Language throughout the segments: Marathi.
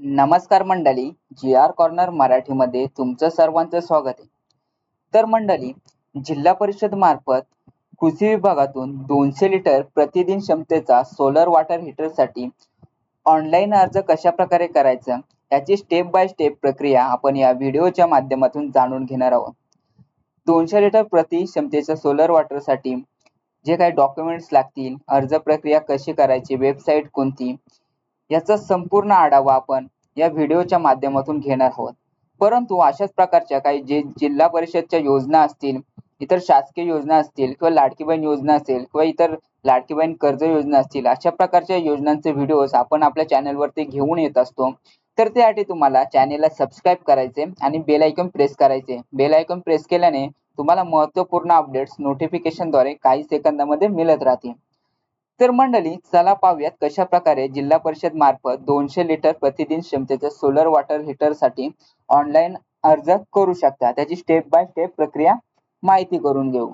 नमस्कार मंडळी जी आर कॉर्नर मराठीमध्ये तुमचं सर्वांचं स्वागत आहे. तर मंडळी जिल्हा परिषद मार्फत कृषी विभागातून दोनशे लिटर प्रतिदिन क्षमतेचा सोलर वॉटर हीटरसाठी ऑनलाईन अर्ज कशा प्रकारे करायचा याची स्टेप बाय स्टेप प्रक्रिया आपण या व्हिडिओच्या माध्यमातून जाणून घेणार आहोत. दोनशे लिटर प्रति क्षमतेच्या सोलर वॉटरसाठी जे काही डॉक्युमेंट्स लागतील अर्ज प्रक्रिया कशी करायची वेबसाईट कोणती याचा संपूर्ण आढावा आपण या व्हिडिओच्या माध्यमातून घेणार आहोत. परंतु अशाच प्रकारच्या काही जे जिल्हा परिषदच्या योजना असतील इतर शासकीय योजना असतील किंवा लाडकी बहीण योजना असेल किंवा इतर लाडकी बहीण कर्ज योजना असतील अशा प्रकारच्या योजनांचे व्हिडिओज आपण आपल्या चॅनलवरती घेऊन येत असतो. तर त्यासाठी तुम्हाला चॅनेलला सबस्क्राईब करायचे आणि बेल आयकॉन प्रेस करायचे. बेल आयकॉन प्रेस केल्याने तुम्हाला महत्त्वपूर्ण अपडेट्स नोटिफिकेशनद्वारे काही सेकंदामध्ये मिळत राहतील. तर मंडळी चला पाहूयात कशा प्रकारे जिल्हा परिषद मार्फत दोनशे लिटर प्रतिदिन क्षमतेच्या सोलर वॉटर हीटरसाठी ऑनलाईन अर्ज करू शकता. त्याची स्टेप बाय स्टेप प्रक्रिया माहिती करून घेऊ.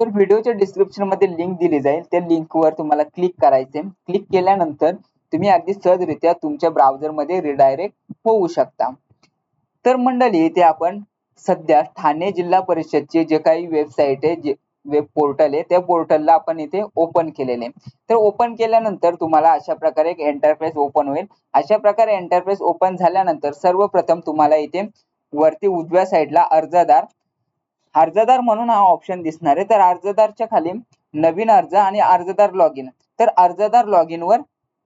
तर व्हिडिओच्या डिस्क्रिप्शनमध्ये लिंक दिली जाईल. त्या लिंक वर तुम्हाला क्लिक करायचे. क्लिक केल्यानंतर तुम्ही अगदी सहजरित्या तुमच्या ब्राउझरमध्ये रिडायरेक्ट होऊ शकता. तर मंडळी इथे आपण सध्या ठाणे जिल्हा परिषदचे जे काही वेबसाईट आहे जे वेब पोर्टल आहे. त्या पोर्टलला आपण इथे ओपन केलेले तर ओपन केल्यानंतर तुम्हाला अशा प्रकारे एक एंटरफेस ओपन होईल. अशा प्रकारे एंटरफेस ओपन झाल्यानंतर सर्वप्रथम तुम्हाला इथे वरती उजव्या साईडला अर्जदार. अर्जदार म्हणून हा ऑप्शन दिसणार आहे. तर अर्जदारच्या खाली नवीन अर्ज आणि अर्जदार लॉग इन तर अर्जदार लॉग इन वर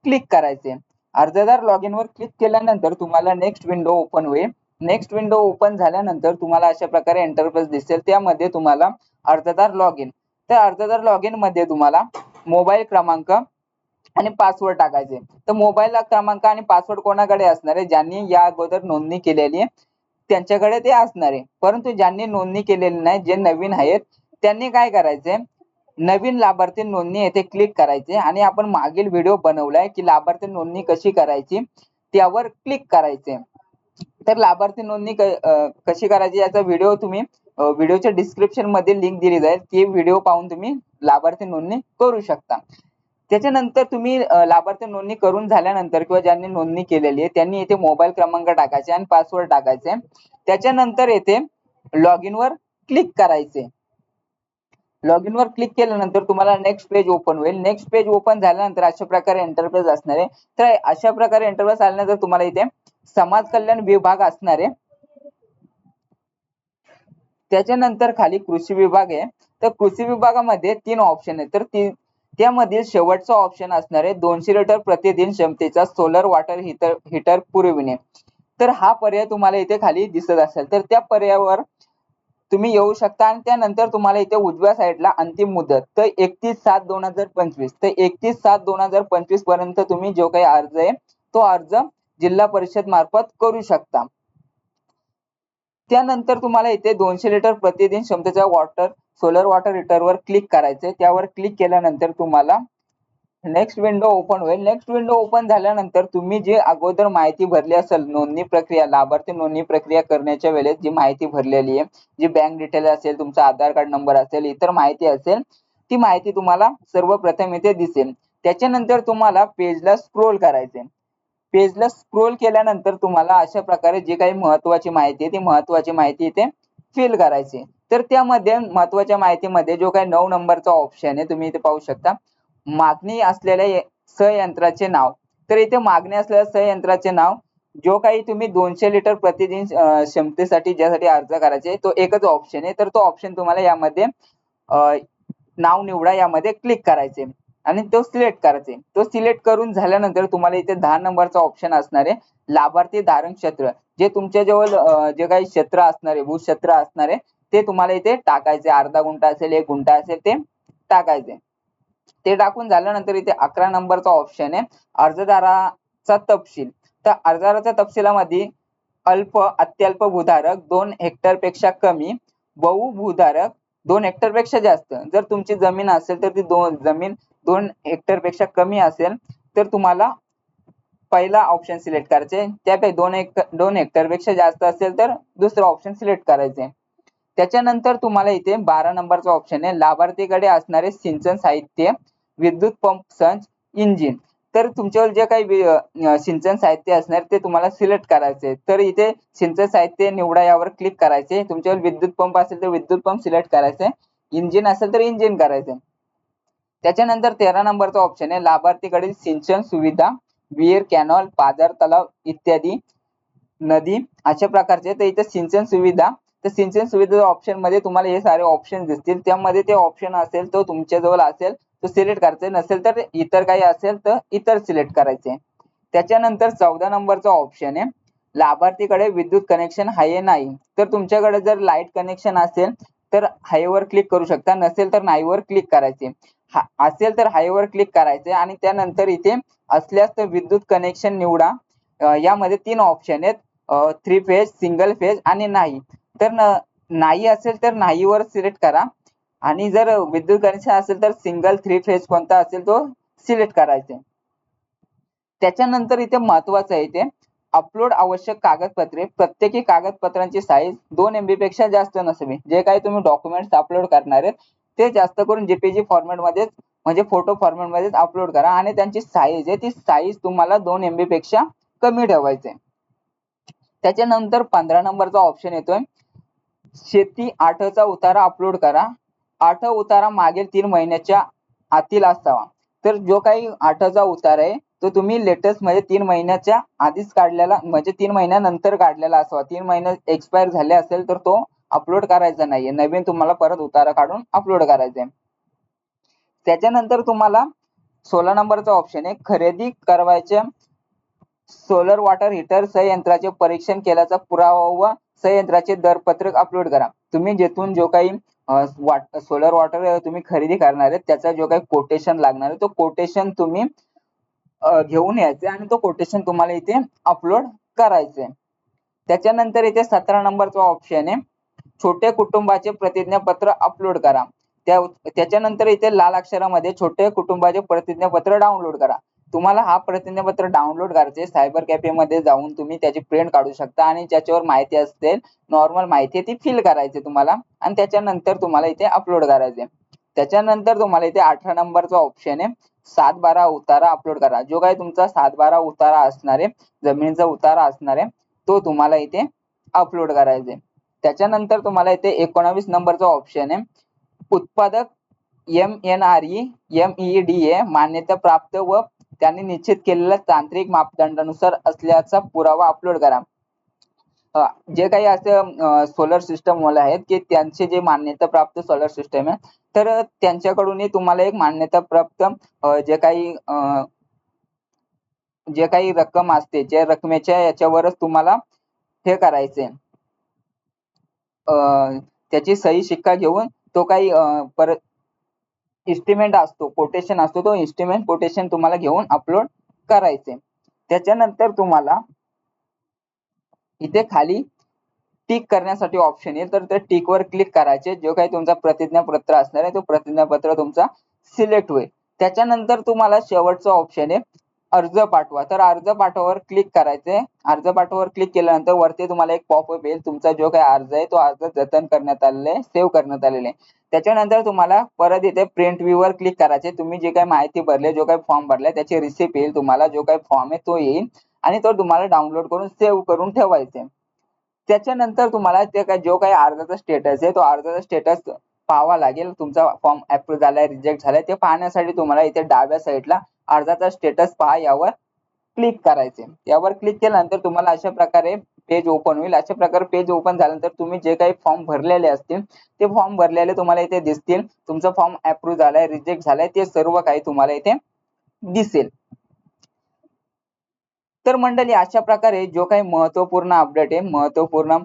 क्लिक करायचे अर्जदार लॉग इन वर क्लिक केल्यानंतर तुम्हाला नेक्स्ट विंडो ओपन होईल. नेक्स्ट विंडो ओपन झाल्यानंतर तुम्हाला अशा प्रकारे एंटरप्राइज दिसेल. त्यामध्ये तुम्हाला अर्जदार लॉग इन तर अर्जदार लॉग इनमध्ये तुम्हाला मोबाईल क्रमांक आणि पासवर्ड टाकायचे. तर मोबाईल क्रमांक आणि पासवर्ड कोणाकडे असणार आहे? ज्यांनी या अगोदर नोंदणी केलेली आहे त्यांच्याकडे ते असणार आहे. परंतु ज्यांनी नोंदणी केलेली नाही जे नवीन आहेत त्यांनी काय करायचे? नवीन लाभार्थी नोंदणी येथे क्लिक करायचे आणि आपण मागील व्हिडिओ बनवलाय की लाभार्थी नोंदणी कशी करायची? त्यावर क्लिक करायचे. तर लाभार्थी नोंदणी कशी करायची याचा व्हिडिओ तुम्ही व्हिडिओच्या डिस्क्रिप्शनमध्ये लिंक दिली जाईल. ती व्हिडिओ पाहून तुम्ही लाभार्थी नोंदणी करू शकता. त्याच्यानंतर तुम्ही लाभार्थी नोंदणी करून झाल्यानंतर किंवा ज्यांनी नोंदणी केलेली आहे त्यांनी इथे मोबाईल क्रमांक टाकायचे आणि पासवर्ड टाकायचे. त्याच्यानंतर येथे लॉग इन वर क्लिक करायचे. लॉग इन वर क्लिक केल्यानंतर तुम्हाला नेक्स्ट पेज ओपन होईल. नेक्स्ट पेज ओपन झाल्यानंतर अशा प्रकारे एंटरप्रेस असणार आहे. तर अशा प्रकारे एंटरप्रेस आल्यानंतर तुम्हाला इथे समाज कल्याण विभाग असणार आहे. त्याच्यानंतर खाली कृषी विभाग आहे. तर कृषी विभागामध्ये तीन ऑप्शन आहे तर ती त्यामधील शेवटचा ऑप्शन असणार आहे. दोनशे लिटर प्रतिदिन क्षमतेचा सोलर वॉटर हिटर हिटर पुरविणे. तर हा पर्याय तुम्हाला इथे खाली दिसत असेल. तर त्या पर्यायावर तुम्ही येऊ शकता आणि त्यानंतर तुम्हाला इथे उजव्या साईडला अंतिम मुदत. तर एकतीस सात दोन हजार पंचवीस. तर एकतीस सात दोन हजार पंचवीसपर्यंत तुम्ही जो काही अर्ज आहे तो अर्ज जिल्हा परिषद मार्फत करू शकता. त्यानंतर तुम्हाला इथे दोनशे लिटर प्रतिदिन क्षमतेचा वॉटर सोलर वॉटर हिटरवर क्लिक करायचे त्यावर क्लिक केल्यानंतर तुम्हाला नेक्स्ट विंडो ओपन होईल. नेक्स्ट विंडो ओपन झाल्यानंतर तुम्ही जे अगोदर माहिती भरली असेल नोंदणी प्रक्रिया लाभार्थी नोंदणी प्रक्रिया करण्याच्या वेळेस जी माहिती भरलेली आहे जी बँक डिटेल असेल तुमचा आधार कार्ड नंबर असेल इतर माहिती असेल ती माहिती तुम्हाला सर्वप्रथम इथे दिसेल. त्याच्यानंतर तुम्हाला पेजला स्क्रोल करायचे पेजला स्क्रोल केल्यानंतर तुम्हाला अशा प्रकारे जे काही महत्वाची माहिती आहे ती महत्वाची माहिती इथे फिल करायची तर त्यामध्ये महत्त्वाच्या माहितीमध्ये जो काही नऊ नंबरचा ऑप्शन आहे तुम्ही इथे पाहू शकता. मागणी असलेल्या संयंत्राचे नाव. तर इथे मागणी असलेल्या सहयंत्राचे नाव जो काही तुम्ही दोनशे लिटर प्रतिदिन क्षमतेसाठी ज्यासाठी अर्ज करायचे तो एकच ऑप्शन आहे. तर तो ऑप्शन तुम्हाला यामध्ये नाव निवडा यामध्ये क्लिक करायचे. आणि तो सिलेक्ट करायचे तो सिलेक्ट करून झाल्यानंतर तुम्हाला इथे दहा नंबरचा ऑप्शन असणार आहे. लाभार्थी धारण क्षेत्र. जे तुमच्या जवळ जे काही क्षेत्र असणार आहे भूक्षेत्र असणार आहे ते तुम्हाला इथे टाकायचे अर्धा गुंठा असेल एक गुंठा असेल ते टाकायचे ते टाकून झाल्यानंतर इथे अकरा नंबरचा ऑप्शन आहे. अर्जदाराचा तपशील. तर अर्जदाराच्या तपशिलामध्ये अल्प अत्यल्प भूधारक दोन हेक्टरपेक्षा कमी बहु भूधारक दोन हेक्टरपेक्षा जास्त. जर तुमची जमीन असेल तर ती दोन जमीन दोन हेक्टरपेक्षा कमी असेल तर तुम्हाला पहिला ऑप्शन सिलेक्ट करायचे. त्यापैकी दोन एक दोन हेक्टरपेक्षा जास्त असेल तर दुसरं ऑप्शन सिलेक्ट करायचे. त्याच्यानंतर तुम्हाला इथे बारा नंबरचा ऑप्शन आहे. लाभार्थीकडे असणारे सिंचन साहित्य विद्युत पंप संच इंजिन तर तुमच्यावर जे काही सिंचन साहित्य असणार ते तुम्हाला सिलेक्ट करायचे. तर इथे सिंचन साहित्य निवडा यावर क्लिक करायचे. तुमच्यावर विद्युत पंप असेल तर विद्युत पंप सिलेक्ट करायचे. इंजिन असेल तर इंजिन करायचे. त्याच्यानंतर तेरा नंबरचा ऑप्शन आहे लाभार्थीकडील सिंचन सुविधा विहीर कॅनॉल पाझर तलाव इत्यादी नदी अशा प्रकारचे. तर इथे सिंचन सुविधा तर सिंचन सुविधा ऑप्शनमध्ये तुम्हाला हे सारे ऑप्शन दिसतील. त्यामध्ये ते ऑप्शन असेल तो तुमच्याजवळ असेल तो सिलेक्ट करायचे. नसेल तर इतर काही असेल तर इतर सिलेक्ट करायचे. त्याच्यानंतर चौदा नंबरचा ऑप्शन आहे लाभार्थीकडे विद्युत कनेक्शन आहे नाही. तर तुमच्याकडे जर लाइट कनेक्शन असेल तर हायवर क्लिक करू शकता. नसेल तर नाहीवर क्लिक करायचे. असेल तर हायवर क्लिक करायचे आणि त्यानंतर इथे असल्यास तर विद्युत कनेक्शन निवडा. यामध्ये तीन ऑप्शन आहेत. थ्री फेज सिंगल फेज आणि नाही. तर नाही असेल तर नाहीवर सिलेक्ट करा. आणि जर विद्युत कनेक्शन असेल तर सिंगल थ्री फेज कोणता असेल तो सिलेक्ट करायचे. त्याच्यानंतर इथे महत्वाचं आहे इथे अपलोड आवश्यक कागदपत्रे प्रत्येकी कागदपत्रांची साईज दोन एमबी पेक्षा जास्त नसावी. जे काही तुम्ही डॉक्युमेंट्स अपलोड करणार आहेत ते जास्त करून जेपीजी फॉर्मॅट मध्येच म्हणजे फोटो फॉर्मॅटमध्येच अपलोड करा आणि त्यांची साईज आहे ती साईज तुम्हाला दोन एमबी पेक्षा कमी ठेवायचे. त्याच्यानंतर पंधरा नंबरचा ऑप्शन येतोय. शेती आठचा उतारा अपलोड करा. आठ उतारा मागील तीन महिन्याच्या आतील असावा. तर जो काही आठचा उतारा आहे तो तुम्ही लेटेस्ट म्हणजे तीन महिन्याच्या आधीच काढलेला म्हणजे तीन महिन्यानंतर काढलेला असावा तीन महिने एक्सपायर झाले असेल तर तो अपलोड करायचा नाहीये. नवीन तुम्हाला परत उतारा काढून अपलोड करायचा आहे. त्याच्यानंतर तुम्हाला सोळा नंबरचा ऑप्शन आहे. खरेदी करवायचे सोलर वॉटर हीटर संयंत्राचे परीक्षण केल्याचा पुरावा व संयंत्राचे दरपत्रक अपलोड करा. तुम्ही जेथून जो काही सोलर वॉटर तुम्ही खरेदी करणार आहे त्याचा जो काही कोटेशन लागणार आहे तो कोटेशन तुम्ही घेऊन यायचे आणि तो कोटेशन तुम्हाला इथे अपलोड करायचे. त्याच्यानंतर इथे सतरा नंबरचा ऑप्शन आहे. छोटे कुटुंबाचे प्रतिज्ञापत्र अपलोड करा. त्या त्याच्यानंतर इथे लाल अक्षरामध्ये छोटे कुटुंबाचे प्रतिज्ञापत्र डाउनलोड करा. तुम्हाला हा प्रतिज्ञापत्र डाउनलोड करायचे सायबर कॅफे मध्ये जाऊन तुम्ही त्याची प्रिंट काढू शकता आणि ज्याच्यावर माहिती असेल नॉर्मल माहिती आहे ती फिल करायची तुम्हाला. आणि त्याच्यानंतर तुम्हाला इथे अपलोड करायचे त्याच्यानंतर तुम्हाला इथे अठरा नंबरचा ऑप्शन आहे. सात बारा उतारा अपलोड करा. जो काही तुमचा सात बारा उतारा असणार आहे जमिनीचा उतारा असणार आहे तो तुम्हाला इथे अपलोड करायचा. आहे त्याच्यानंतर तुम्हाला इथे एकोणावीस नंबरचा ऑप्शन आहे. उत्पादक M N R E M E D A मान्यता प्राप्त व त्यांनी निश्चित केलेल्या तांत्रिक मापदंडानुसार असल्याचा पुरावा अपलोड करा. जे काही असं सोलर सिस्टम वाले आहेत की त्यांचे जे मान्यता प्राप्त सोलर सिस्टम आहे तर त्यांच्याकडूनही तुम्हाला एक मान्यता प्राप्त जे काही अ, जे काही रक्कम असते जे रकमेच्या याच्यावरच तुम्हाला हे करायचे. अ, त्याची सही शिक्का घेऊन तो काही परत इस्टिमेट असतो कोटेशन असतो तो इस्टिमेट कोटेशन तुम्हाला घेऊन अपलोड करायचे. त्याच्यानंतर तुम्हाला इथे खाली टिक करण्यासाठी ऑप्शन येईल तर त्या टिक वर क्लिक करायचे. जो काही तुमचा प्रतिज्ञापत्र असणार आहे तो प्रतिज्ञापत्र तुमचा सिलेक्ट होईल. त्याच्यानंतर तुम्हाला शेवटचा ऑप्शन आहे अर्ज पाठवा. तर अर्ज पाठवावर क्लिक करायचे. अर्ज पाठवावर क्लिक केल्यानंतर वरती तुम्हाला एक पॉपअप येईल. तुमचा जो काही अर्ज आहे तो अर्ज जतन करण्यात आलेला आहे सेव्ह करण्यात आलेले आहे. त्याच्यानंतर तुम्हाला परत इथे प्रिंट व्ह्यू वर क्लिक करायचे. तुम्ही जे काही माहिती भरली जो काही फॉर्म भरलाय त्याची रिसिप्ट येईल तुम्हाला. जो काही फॉर्म आहे तो येईल. आणि तो तुम्हाला डाउनलोड करून सेव्ह करून ठेवायचे. त्याच्यानंतर तुम्हाला ते काय जो काही अर्जाचा स्टेटस आहे तो अर्जाचा स्टेटस पाहावा लागेल. तुमचा फॉर्म अप्रूव्ह झालाय रिजेक्ट झालाय ते पाहण्यासाठी तुम्हाला इथे डाव्या साईडला अर्जाचा स्टेटस पहा यावर क्लिक करायचे. यावर क्लिक केल्यानंतर तुम्हाला अशा प्रकारे पेज ओपन होईल. अशा प्रकारे पेज ओपन झाल्यानंतर तुम्ही जे काही फॉर्म भरलेले असतील ते फॉर्म भरलेले तुम्हाला इथे दिसतील. तुमचा फॉर्म अप्रूव्ह झालाय रिजेक्ट झालाय ते सर्व काही तुम्हाला इथे दिसेल. तर मंडळी अशा प्रकारे जो काही महत्त्वपूर्ण अपडेट आहे महत्त्वपूर्ण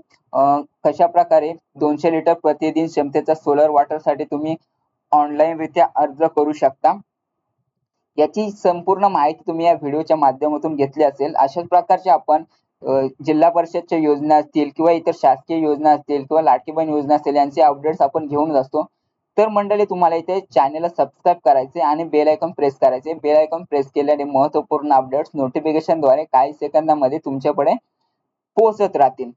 कशा प्रकारे दोनशे लिटर प्रतिदिन क्षमतेचा सोलर वॉटरसाठी तुम्ही ऑनलाईन रित्या अर्ज करू शकता. याची संपूर्ण माहिती तुम्ही या व्हिडिओच्या माध्यमातून घेतली असेल. अशाच प्रकारचे आपण जिल्हा परिषदच्या योजना असतील किंवा इतर शासकीय योजना असतील किंवा लाडकी बहीण योजना असतील यांचे अपडेट्स आपण घेऊन असतो. तर मंडळी तुम्हाला इथे चॅनेलला सबस्क्राईब करायचे आणि बेल आयकॉन प्रेस करायचे बेल आयकॉन प्रेस केल्याने महत्त्वपूर्ण अपडेट्स नोटिफिकेशनद्वारे काही सेकंदामध्ये तुमच्याकडे पोहोचत राहतील.